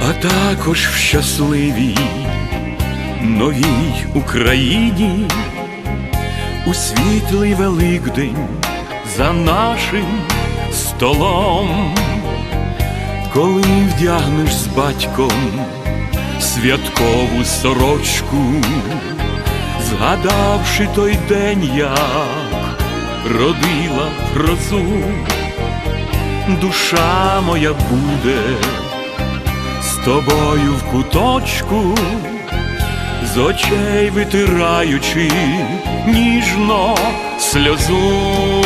а також в щасливій новій Україні, у світлий Великдень за нашим столом, коли вдягнеш з батьком святкову сорочку, згадавши той день, як родила грозу, душа моя буде з тобою в куточку, з очей витираючи ніжно сльозу